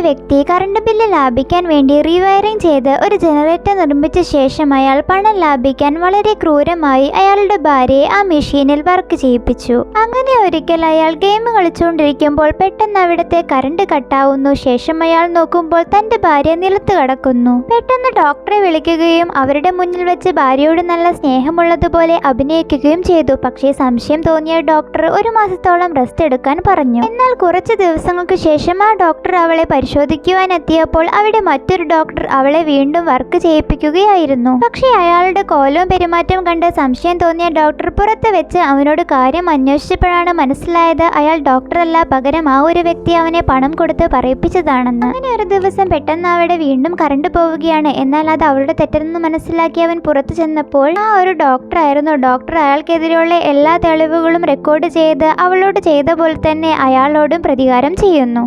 ഒരു വ്യക്തി current bill ലാഭിക്കാൻ വേണ്ടി റീവയറിംഗ് ചെയ്ത് ഒരു ജനറേറ്റർ നിർമ്മിച്ച ശേഷം അയാൾ പണം ലാഭിക്കാൻ വളരെ ക്രൂരമായി അയാളുടെ ഭാര്യയെ ആ മെഷീനിൽ വർക്ക് ചെയ്യിപ്പിച്ചു. ഒരിക്കൽ അയാൾ ഗെയിം കളിച്ചുകൊണ്ടിരിക്കുമ്പോൾ പെട്ടെന്ന് അവിടുത്തെ കറണ്ട് കട്ടാവുന്നു ശേഷം അയാൾ നോക്കുമ്പോൾ തന്റെ ഭാര്യ നിലത്ത് കടക്കുന്നു. പെട്ടെന്ന് ഡോക്ടറെ വിളിക്കുകയും അവരുടെ മുന്നിൽ വെച്ച് ഭാര്യയോട് നല്ല സ്നേഹമുള്ളതുപോലെ അഭിനയിക്കുകയും ചെയ്തു. പക്ഷേ സംശയം തോന്നിയ ഡോക്ടർ ഒരു മാസത്തോളം റെസ്റ്റ് എടുക്കാൻ പറഞ്ഞു. എന്നാൽ കുറച്ച് ദിവസങ്ങൾക്ക് ശേഷം ആ ഡോക്ടർ അവളെ പരിശോധിക്കുവാൻ എത്തിയപ്പോൾ അവിടെ മറ്റൊരു ഡോക്ടർ അവളെ വീണ്ടും വർക്ക് ചെയ്യിപ്പിക്കുകയായിരുന്നു. പക്ഷേ അയാളുടെ കോലവും പെരുമാറ്റവും കണ്ട് സംശയം തോന്നിയ ഡോക്ടർ പുറത്ത് വെച്ച് അവനോട് കാര്യം അന്വേഷിച്ചപ്പോഴാണ് മനസ്സിലായത് അയാൾ ഡോക്ടറല്ല പകരം ആ ഒരു വ്യക്തി അവനെ പണം കൊടുത്ത് പറയിപ്പിച്ചതാണെന്ന്. അങ്ങനെ ഒരു ദിവസം പെട്ടെന്ന് അവിടെ വീണ്ടും കറണ്ട് പോവുകയാണ്. എന്നാൽ അത് അവളുടെ തെറ്റെന്ന് മനസ്സിലാക്കി അവൻ പുറത്തു ചെന്നപ്പോൾ ആ ഒരു ഡോക്ടർ ആയിരുന്നു ഡോക്ടർ അയാൾക്കെതിരെയുള്ള എല്ലാ തെളിവുകളും റെക്കോർഡ് ചെയ്ത് അവളോട് ചെയ്ത പോലെ തന്നെ അയാളോടും പ്രതികാരം ചെയ്യുന്നു.